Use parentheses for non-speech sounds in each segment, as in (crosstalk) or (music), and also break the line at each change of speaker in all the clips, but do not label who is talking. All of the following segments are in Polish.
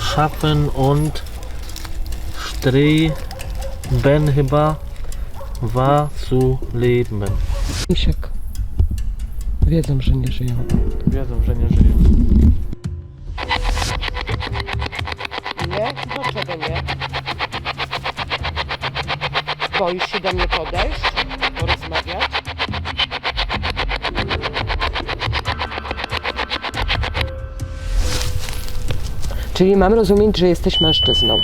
schaffen und streben chyba war zu leben.
Misiek. Wiedzą, że nie żyją.
Wiedzą, że nie żyją.
Nie? Dlaczego nie? Boisz się do mnie podejść? Czyli mam rozumieć, że jesteś mężczyzną.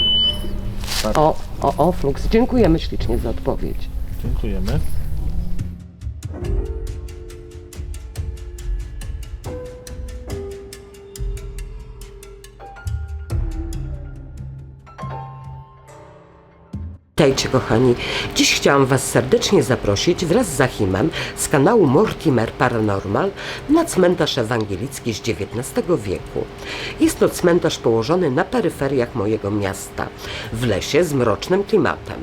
Tak.
O, o, o, Flux. Dziękujemy ślicznie za odpowiedź.
Dziękujemy.
Witajcie kochani. Dziś chciałam Was serdecznie zaprosić wraz z Zachimem z kanału Mortimer Paranormal na cmentarz ewangelicki z XIX wieku. Jest to cmentarz położony na peryferiach mojego miasta, w lesie z mrocznym klimatem.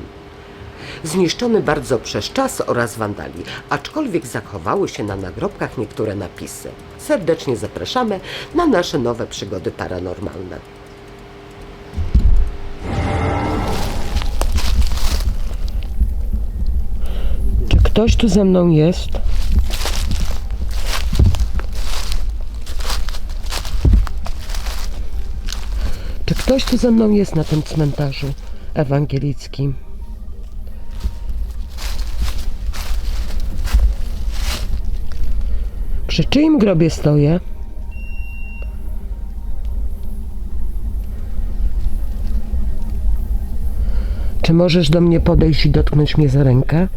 Zniszczony bardzo przez czas oraz wandali, aczkolwiek zachowały się na nagrobkach niektóre napisy. Serdecznie zapraszamy na nasze nowe przygody paranormalne. Ktoś tu ze mną jest? Czy ktoś tu ze mną jest na tym cmentarzu ewangelickim? Przy czyim grobie stoję? Czy możesz do mnie podejść i dotknąć mnie za rękę?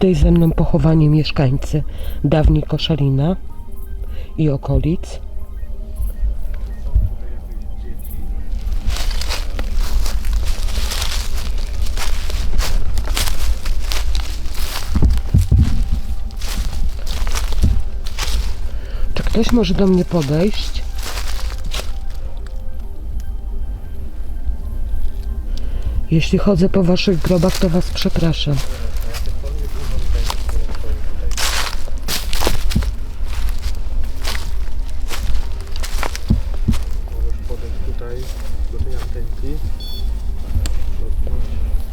Tutaj ze mną pochowani mieszkańcy dawniej Koszalina i okolic? Czy ktoś może do mnie podejść? Jeśli chodzę po waszych grobach, to was przepraszam.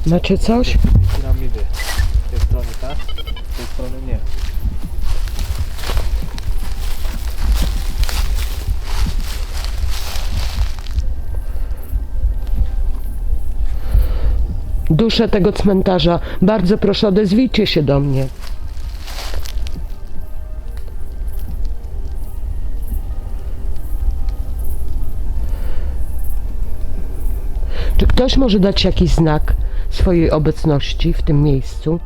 Macie coś?
piramidy. Z tej strony tak, z tej strony nie.
Duszę tego cmentarza. Bardzo proszę, odezwijcie się do mnie. Czy ktoś może dać jakiś znak swojej obecności w tym miejscu?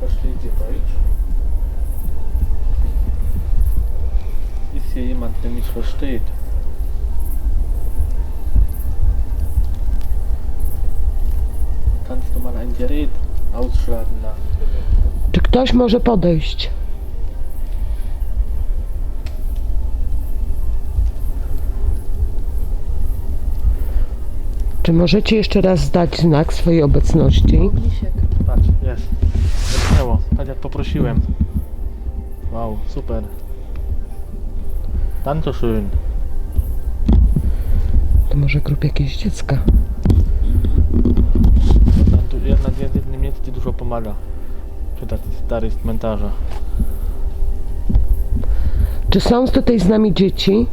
Versteht ihr Deutsch? Ist hier jemand, der mich versteht? Kannst du mal ein Gerät ausschlagen lassen?
Czy ktoś może podejść? Czy możecie jeszcze raz zdać znak swojej obecności?
Patrz, jest. Dotknęło, tak jak poprosiłem. Wow, super. Dankeschön.
To może grup jakiegoś dziecka.
Tam tu Jednak w jednym miejscu dużo pomaga. Przy takich starych cmentarzach.
Czy są tutaj z nami dzieci?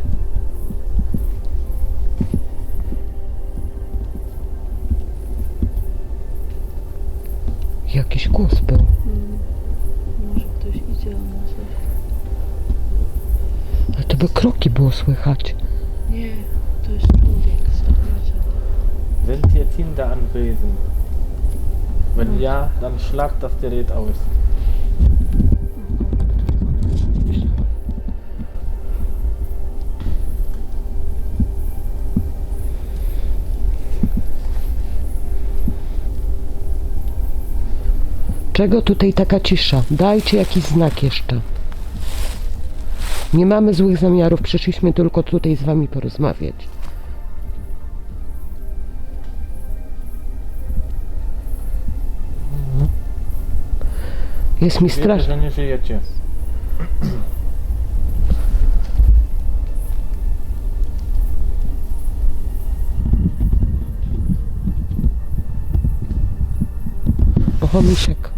Głos był.
Może ktoś idzie o nas.
Ale to by kroki było słychać.
Nie, to jest człowiek z.
Sind hier Kinder anwesend? Wenn ja, dann schlagt das Gerät aus.
Dlaczego tutaj taka cisza? Dajcie jakiś znak jeszcze. Nie mamy złych zamiarów, przyszliśmy tylko tutaj z wami porozmawiać. Jest mi strasznie.
że nie żyjecie.
Oho, misiek.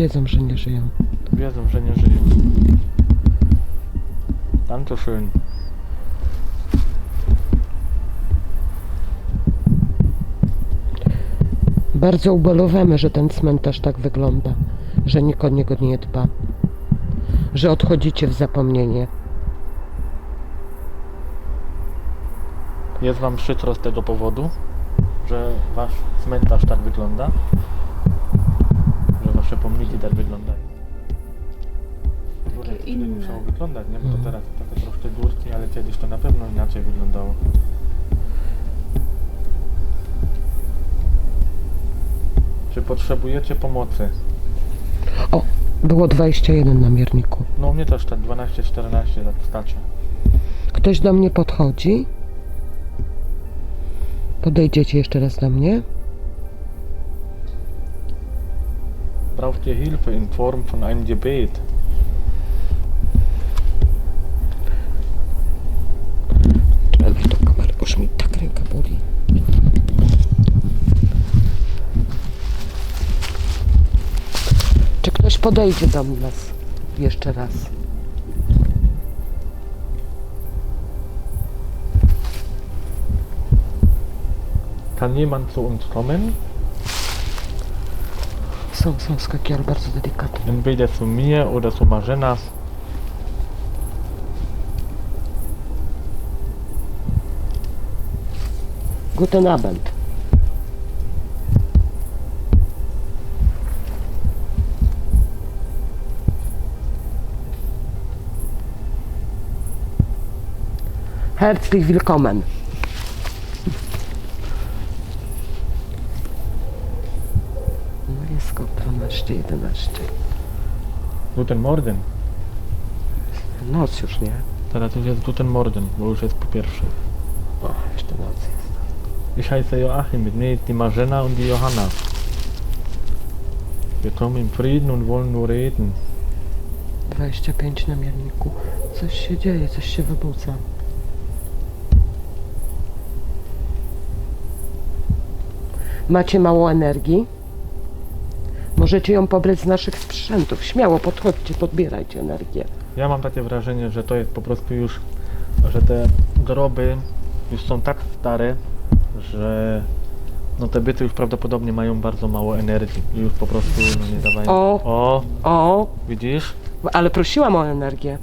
Wiedzą, że nie żyją.
Wiedzą, że nie żyją. Dankeschön.
Bardzo ubolewamy, że ten cmentarz tak wygląda, że nikt o niego nie dba, że odchodzicie w zapomnienie.
Jest wam przykro z tego powodu, że wasz cmentarz tak wygląda? Że wasze pomniki tak wyglądają? Bo
Takie
tak
inne.
musiało wyglądać, nie? Bo to
Mhm.
teraz takie troszkę górki, ale kiedyś to na pewno inaczej wyglądało. Czy potrzebujecie pomocy?
O, było 21 na mierniku.
No u mnie też tak 12-14 lat starczy.
Ktoś do mnie podchodzi. Podejdziecie jeszcze raz do mnie.
Braucht ihr Hilfe in Form von einem Gebet?
Czy ktoś podejdzie do nas jeszcze raz?
Kann jemand zu uns kommen?
Są, są skaki, ale bardzo delikatne.
Entweder zu mir oder zu Marzena.
Guten Abend. Herzlich willkommen. 11.
Guten Morgen.
Noc już, nie?
Teraz już jest Guten Morgen, bo już jest po pierwsze.
O, jeszcze noc jest.
Ich heiße Joachim, mit mir ist die Marzena und die Johanna. Wir kommen in Frieden und wollen nur reden.
25 na mierniku. Coś się dzieje, coś się wybudza. Macie mało energii? Możecie ją pobrać z naszych sprzętów. Śmiało podchodźcie, podbierajcie energię.
Ja mam takie wrażenie, że to jest po prostu już, że te groby już są tak stare, że no te byty już prawdopodobnie mają bardzo mało energii i już po prostu no nie dawają.
O!
o
O,
widzisz?
ale prosiłam o energię,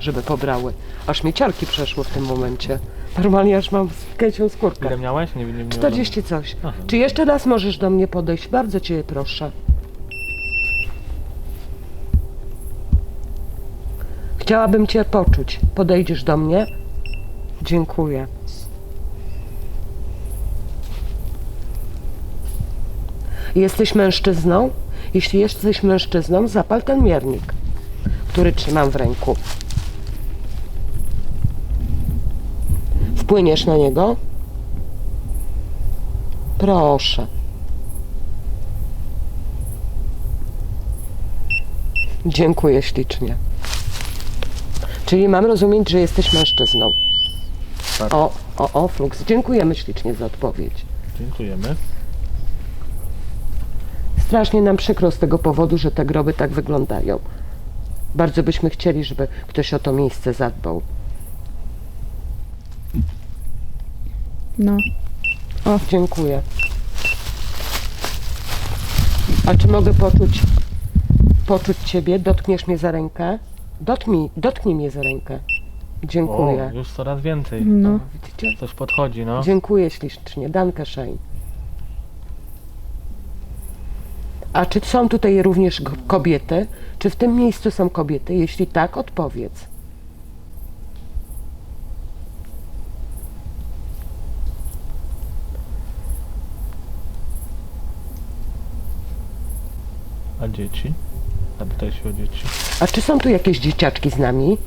żeby pobrały. Aż mi ciarki przeszły w tym momencie. Normalnie aż mam gęsią skórkę.
Ile miałeś? Nie, nie, nie
40 coś.
Aha.
Czy jeszcze raz możesz do mnie podejść? Bardzo Cię proszę. Chciałabym Cię poczuć. Podejdziesz do mnie? Dziękuję. Jesteś mężczyzną? Jeśli jesteś mężczyzną, zapal ten miernik, który trzymam w ręku. Wpłyniesz na niego? Proszę. Dziękuję ślicznie. Czyli mam rozumieć, że jesteś mężczyzną.
Tak.
O, o, o, Flux. Dziękujemy ślicznie za odpowiedź.
Dziękujemy.
Strasznie nam przykro z tego powodu, że te groby tak wyglądają. Bardzo byśmy chcieli, żeby ktoś o to miejsce zadbał.
No.
Dziękuję. A czy mogę poczuć, poczuć Ciebie? Dotkniesz mnie za rękę? Dotknij, dotknij mnie za rękę. Dziękuję.
O, już coraz więcej.
No.
Widzicie?
Coś podchodzi, no.
Dziękuję ślicznie. Danke schön. A czy są tutaj również kobiety? Czy w tym miejscu są kobiety? Jeśli tak, odpowiedz.
A dzieci? Zapytaj się o dzieci.
A czy są tu jakieś dzieciaczki z nami?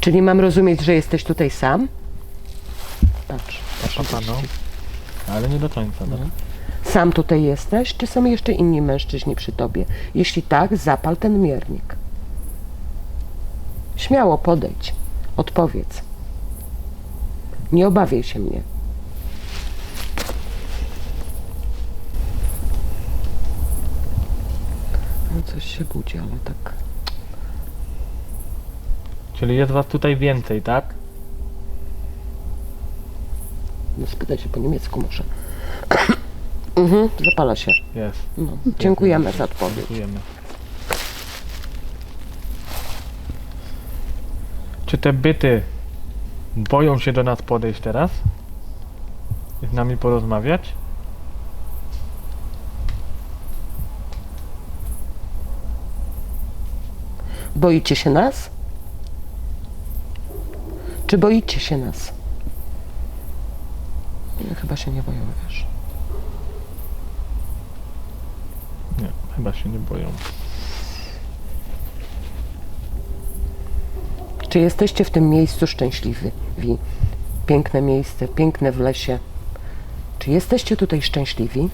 Czyli mam rozumieć, że jesteś tutaj sam? Patrz,
Proszę pana. Ale nie do końca, tak?
Sam tutaj jesteś, czy są jeszcze inni mężczyźni przy tobie? Jeśli tak, zapal ten miernik. Śmiało podejdź, odpowiedz. Nie obawiaj się mnie. No coś się budzi, ale tak.
Czyli jest was tutaj więcej, tak?
No spytaj się po niemiecku może. (clears throat) mhm, zapala się.
Jest.
No, dziękujemy za odpowiedź.
Dziękujemy. Czy te byty boją się do nas podejść teraz? I z nami porozmawiać?
Boicie się nas? Czy boicie się nas? Chyba się nie boją, wiesz.
Nie, chyba się nie boją.
Czy jesteście w tym miejscu szczęśliwi? Wi? Piękne miejsce, piękne w lesie. Czy jesteście tutaj szczęśliwi?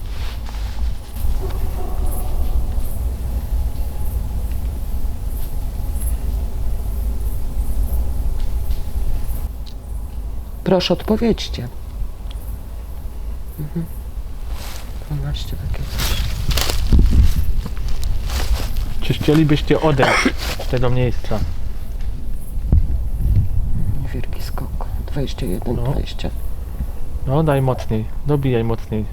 Proszę odpowiedzcie. Mhm. 12 takie coś.
Czy chcielibyście odejść z tego miejsca?
Skok. 21,
No.
20.
No, daj mocniej. Dobijaj mocniej.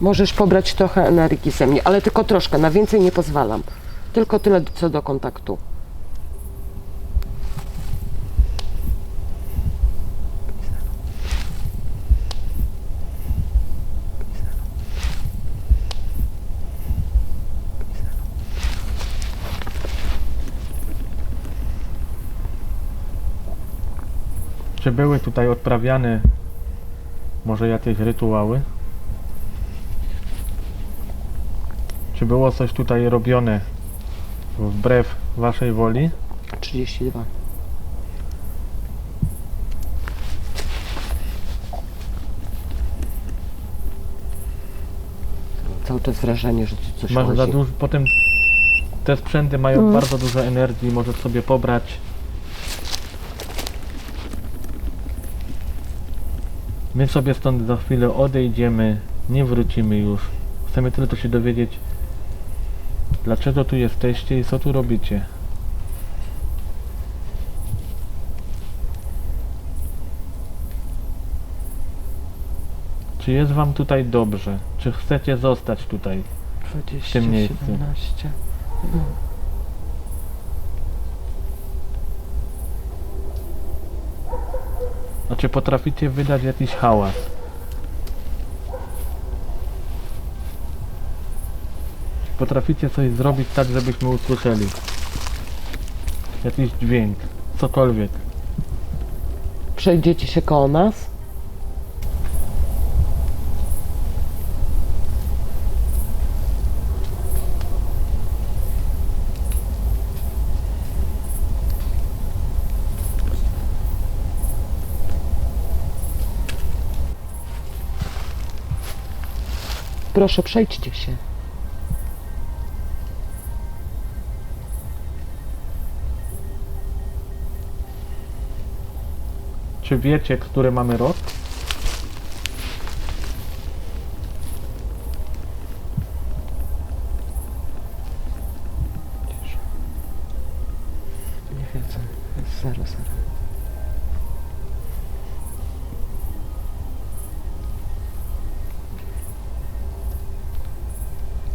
Możesz pobrać trochę energii ze mnie, ale tylko troszkę, na więcej nie pozwalam. Tylko tyle co do kontaktu.
Były tutaj odprawiane może jakieś rytuały? Czy było coś tutaj robione wbrew waszej woli?
32. Cały czas wrażenie, że tu coś
Masz za
chodzi.
dużo, potem te sprzęty mają bardzo dużo energii, możesz sobie pobrać. My sobie stąd za chwilę odejdziemy, nie wrócimy już. Chcemy tylko się dowiedzieć, dlaczego tu jesteście i co tu robicie. Czy jest wam tutaj dobrze? Czy chcecie zostać tutaj?
20,
tym miejscu.
17.
A czy potraficie wydać jakiś hałas? Potraficie coś zrobić tak, żebyśmy usłyszeli? Jakiś dźwięk, cokolwiek.
Przejdziecie się koło nas? Proszę, przejdźcie się.
Czy wiecie, który mamy rok?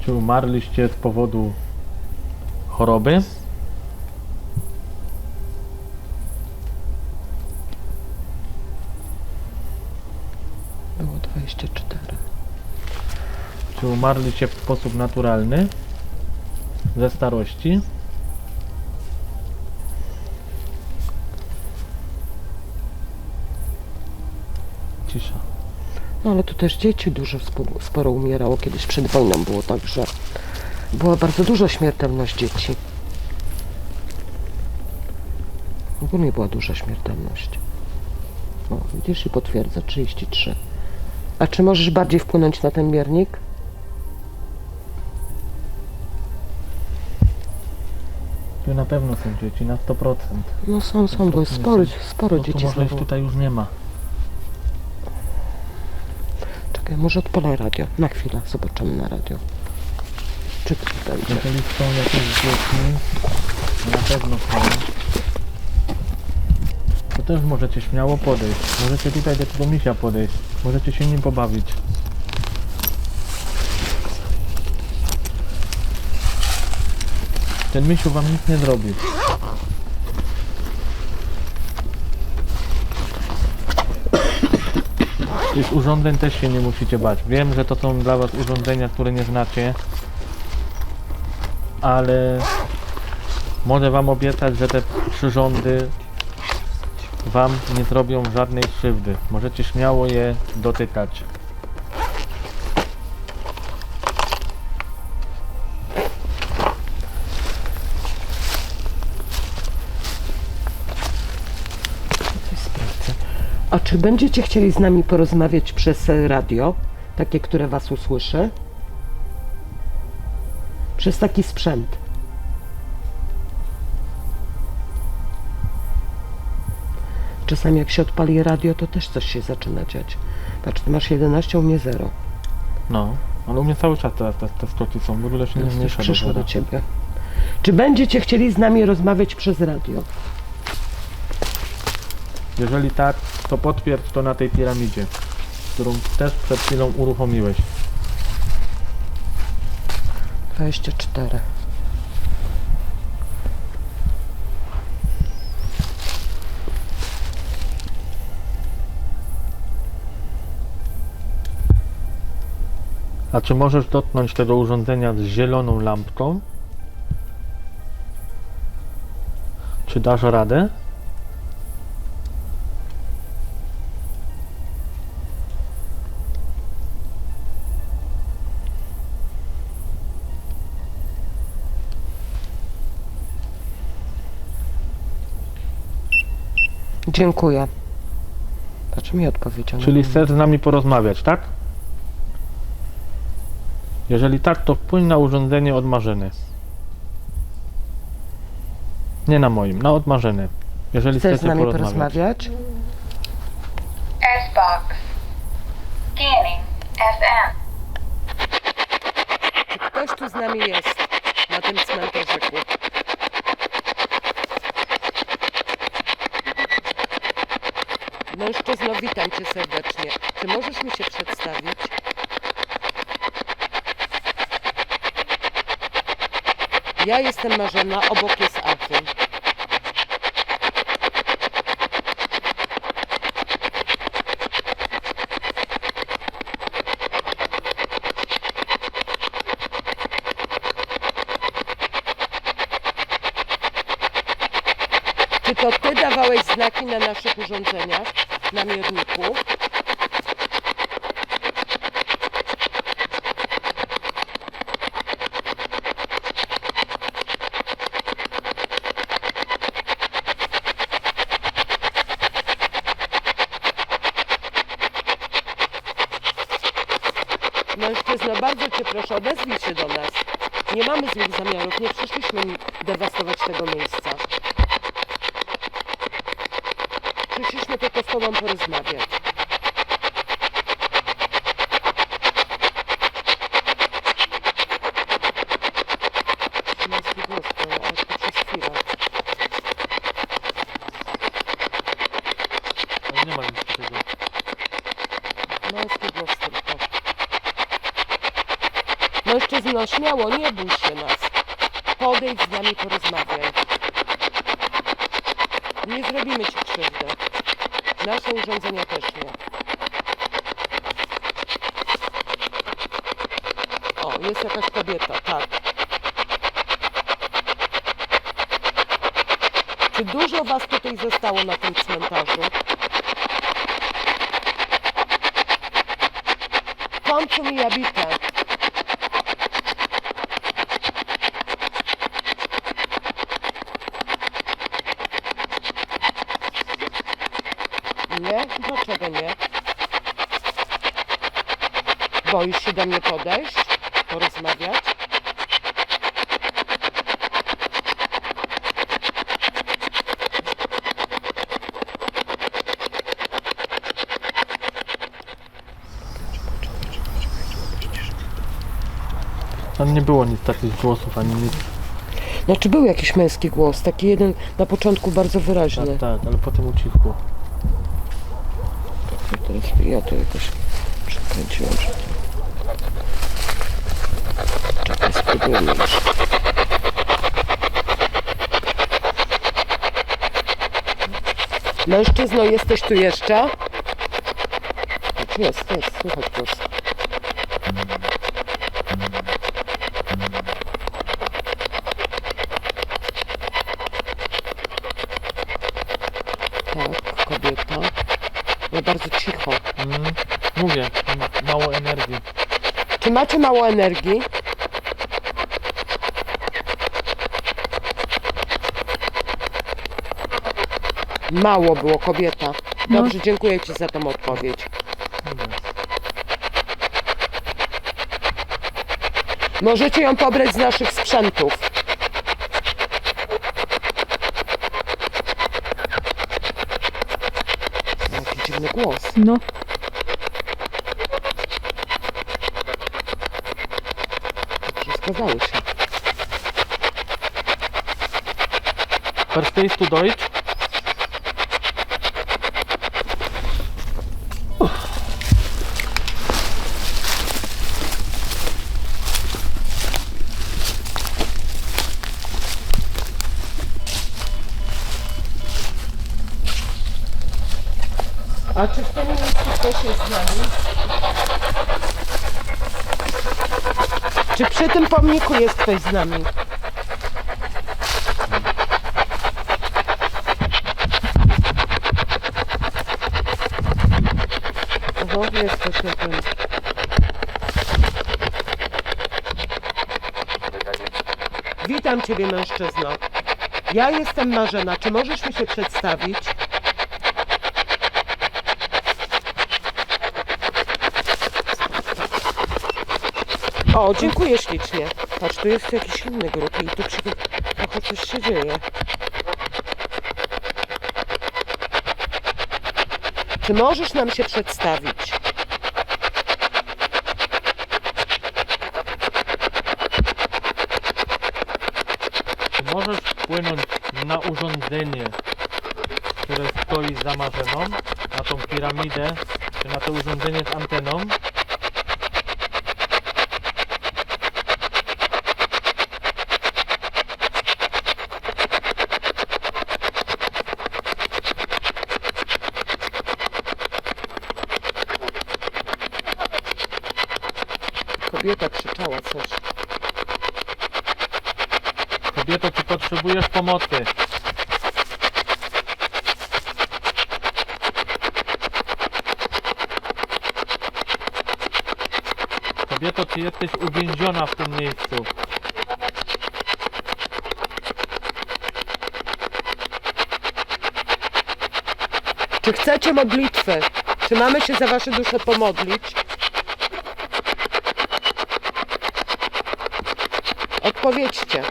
Czy umarliście z powodu choroby?
Było 24.
Czy umarliście w sposób naturalny? Ze starości?
Też dzieci dużo spo- sporo umierało. Kiedyś przed wojną było tak, że była bardzo duża śmiertelność dzieci. Ogólnie była duża śmiertelność. O, widzisz i potwierdza, 33. A czy możesz bardziej wpłynąć na ten miernik?
Tu na pewno są dzieci, na 100%.
No są, są, bo jest sporo, sporo
No
dzieci
może ich tutaj już nie ma.
Czekaj, może odpalaj radio. Na chwilę, zobaczymy na radio. Czy tu będzie?
Jeżeli są jakieś dzieci, na pewno są. To też możecie śmiało podejść. Możecie tutaj do tego misia podejść. Możecie się nim pobawić. Ten misiu wam nic nie zrobi. Tych urządzeń też się nie musicie bać. Wiem, że to są dla was urządzenia, które nie znacie. Ale mogę wam obiecać, że te przyrządy wam nie zrobią żadnej krzywdy. Możecie śmiało je dotykać.
A czy będziecie chcieli z nami porozmawiać przez radio? Takie, które was usłyszy? Przez taki sprzęt. Czasami jak się odpali radio, to też coś się zaczyna dziać. Patrz, ty masz 11, u mnie 0.
No, ale u mnie cały czas te, te, te skoki są. W ogóle się nie zmniejsza do
przyszło do
zera.
ciebie. Czy będziecie chcieli z nami rozmawiać przez radio?
Jeżeli tak, to potwierdź to na tej piramidzie, którą też przed chwilą uruchomiłeś.
24.
A czy możesz dotknąć tego urządzenia z zieloną lampką? Czy dasz radę?
Dziękuję. Patrz mi odpowiedział.
Czyli chcesz z nami porozmawiać, tak? Jeżeli tak, to wpłyń na urządzenie od Marzyny. Nie na moim, na od Marzyny. Jeżeli
Chcesz z
chcecie
nami
porozmawiać.
S-Box. Scanning. FM.
Ktoś tu z nami jest na tym cmentarzyku? Mężczyzno, witam cię serdecznie. Czy możesz mi się przedstawić? Ja jestem Marzena, obok jest Achim. Czy to ty dawałeś znaki na naszych urządzeniach, na mierniku? Bardzo cię proszę, odezwij się do nas. Nie mamy złych zamiarów, nie przyszliśmy dewastować tego miejsca. Przyszliśmy tylko z tobą porozmawiać. To, ale
nie ma nic takiego.
Męski głos tylko. Mężczyzno, śmiało, nie bój się nas. Podejdź z nami, porozmawiaj. Nie zrobimy ci krzywdy. Nasze urządzenia też nie. O, jest jakaś kobieta, tak. Czy dużo was tutaj zostało na tym cmentarzu? Dlaczego nie? Boisz się do mnie podejść? Porozmawiać?
Tam nie było nic takich głosów, ani nic.
Znaczy był jakiś męski głos, taki jeden na początku bardzo wyraźny.
Tak, tak, ale potem ucichło.
Teraz ja to jakoś przekręciłem, że to... Czekaj, spróbujmy jeszcze. Mężczyzno, jesteś tu jeszcze? Tak, Jest, jest, słychać głos. Tak, kobieta. No bardzo cicho.
Mm, mówię, m- mało energii.
Czy macie mało energii? Mało było kobieta. Dobrze, dziękuję Ci za tą odpowiedź.
Mówię.
Możecie ją pobrać z naszych sprzętów.
No.
Zgadzały się.
Verstehst du Deutsch?
A czy w tym miejscu ktoś jest z nami? Czy przy tym pomniku jest ktoś z nami? Oho, jest ktoś na tym. Witam Ciebie mężczyzno. Ja jestem Marzena. Czy możesz mi się przedstawić? O, dziękuję ślicznie. Patrz, tu jest jakiś inny grup i tu przy... trochę coś się dzieje. Czy możesz nam się przedstawić?
Możesz wpłynąć na urządzenie, które stoi za marzeną, na tą piramidę, czy na to urządzenie z anteną?
Kobieta krzyczała coś.
Kobieto, czy potrzebujesz pomocy? Kobieto, czy jesteś uwięziona w tym miejscu?
Czy chcecie modlitwy? Czy mamy się za wasze dusze pomodlić? Odpowiedzcie.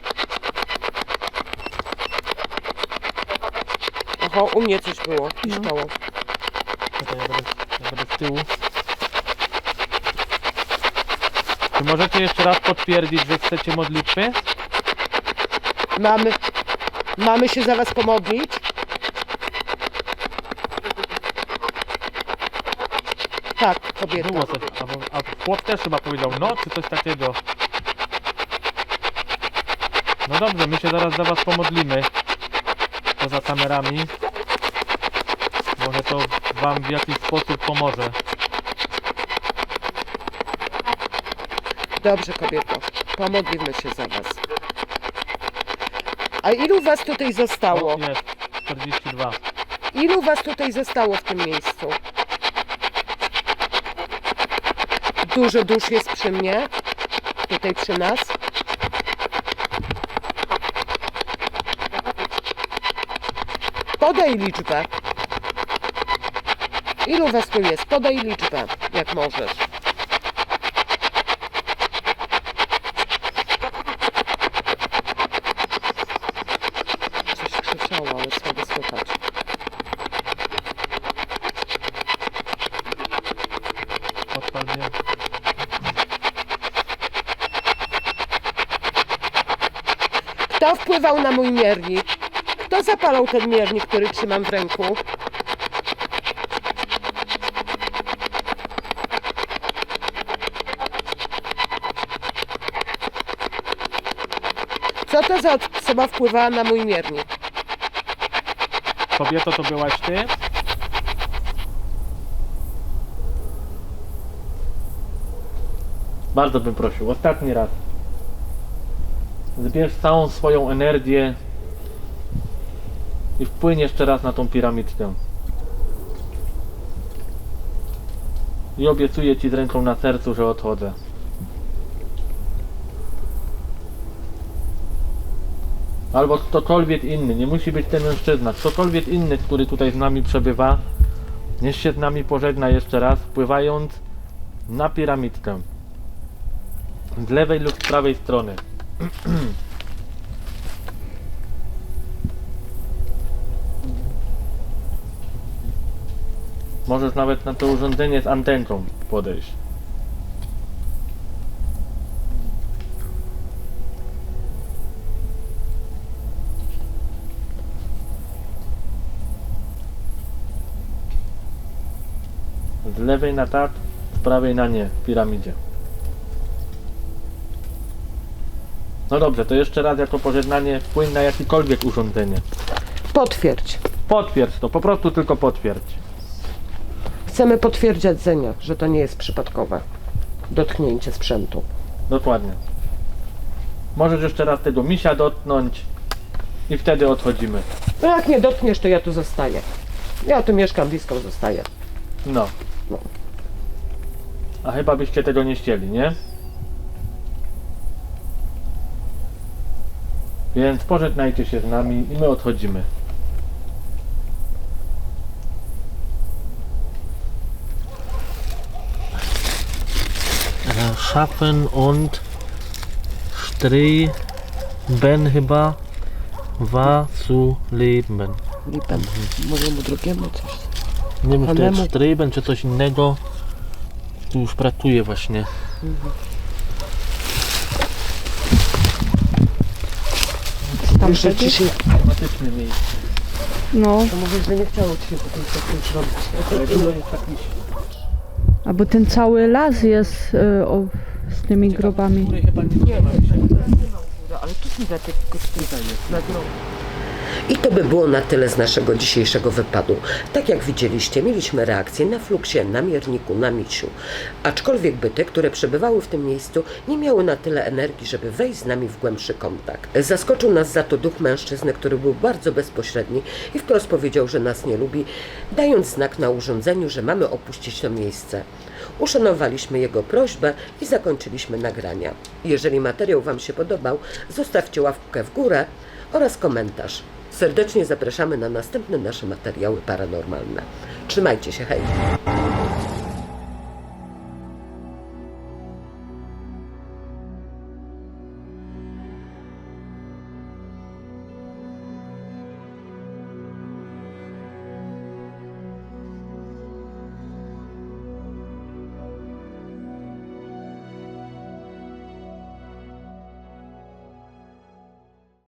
Oho, u mnie coś było, piszczało.
Czekaj, ja będę, ja będę z tyłu. Czy możecie jeszcze raz potwierdzić, że chcecie modlitwy?
Mamy, mamy się za was pomodlić? Tak, kobieta.
Było coś, a, a chłop też chyba powiedział no, czy coś takiego. Dobrze, my się zaraz za was pomodlimy. Poza kamerami. Może to wam w jakiś sposób pomoże.
Dobrze, kobieto. Pomodlimy się za was. A ilu was tutaj zostało?
O, jest, 42.
Ilu was tutaj zostało w tym miejscu? Dużo dusz jest przy mnie? Tutaj przy nas? Podaj liczbę. Ilu was tu jest? Podaj liczbę, jak możesz. Coś krzyczało, ale słabo słychać.
Odpalnie.
Kto wpływał na mój miernik? Zapalał ten miernik, który trzymam w ręku? Co to za osoba wpływała na mój miernik?
Kobieto, to byłaś ty? Bardzo bym prosił, ostatni raz. Zbierz całą swoją energię wpłyń jeszcze raz na tą piramidkę. I obiecuję ci z ręką na sercu, że odchodzę. Albo ktokolwiek inny, nie musi być ten mężczyzna, ktokolwiek inny, który tutaj z nami przebywa, niech się z nami pożegna jeszcze raz, wpływając na piramidkę. Z lewej lub z prawej strony. (clears throat) Możesz nawet na to urządzenie z antenką podejść. Z lewej na tak, z prawej na nie w piramidzie. No dobrze, to jeszcze raz jako pożegnanie wpłyń na jakiekolwiek urządzenie.
Potwierdź.
Potwierdź to, po prostu tylko potwierdź.
Chcemy potwierdzenia, że to nie jest przypadkowe dotknięcie sprzętu.
Dokładnie. Możesz jeszcze raz tego misia dotknąć i wtedy odchodzimy.
No jak nie dotkniesz, to ja tu zostaję. Ja tu mieszkam blisko, zostaję.
No.
No.
A chyba byście tego nie chcieli, nie? Więc pożegnajcie się z nami i my odchodzimy. Schaffen und streben chyba war zu leben.
Lipem. Mówię mu drugiemu coś.
Nie wiem, czy to jest
Panemu.
streben, czy coś innego. Tu już pracuje właśnie.
Tam
że ci się,
Klimatyczne miejsce.
No,
to mówisz, że nie chciało ci się po tym coś robić.
Ale jest taki
albo ten cały las jest y, o, z tymi grobami.
I to by było na tyle z naszego dzisiejszego wypadu. Tak jak widzieliście, mieliśmy reakcję na fluksie, na mierniku, na misiu. Aczkolwiek byty, które przebywały w tym miejscu, nie miały na tyle energii, żeby wejść z nami w głębszy kontakt. Zaskoczył nas za to duch mężczyzny, który był bardzo bezpośredni i wprost powiedział, że nas nie lubi, dając znak na urządzeniu, że mamy opuścić to miejsce. Uszanowaliśmy jego prośbę i zakończyliśmy nagrania. Jeżeli materiał Wam się podobał, zostawcie łapkę w górę oraz komentarz. Serdecznie zapraszamy na następne nasze materiały paranormalne. Trzymajcie się, hej!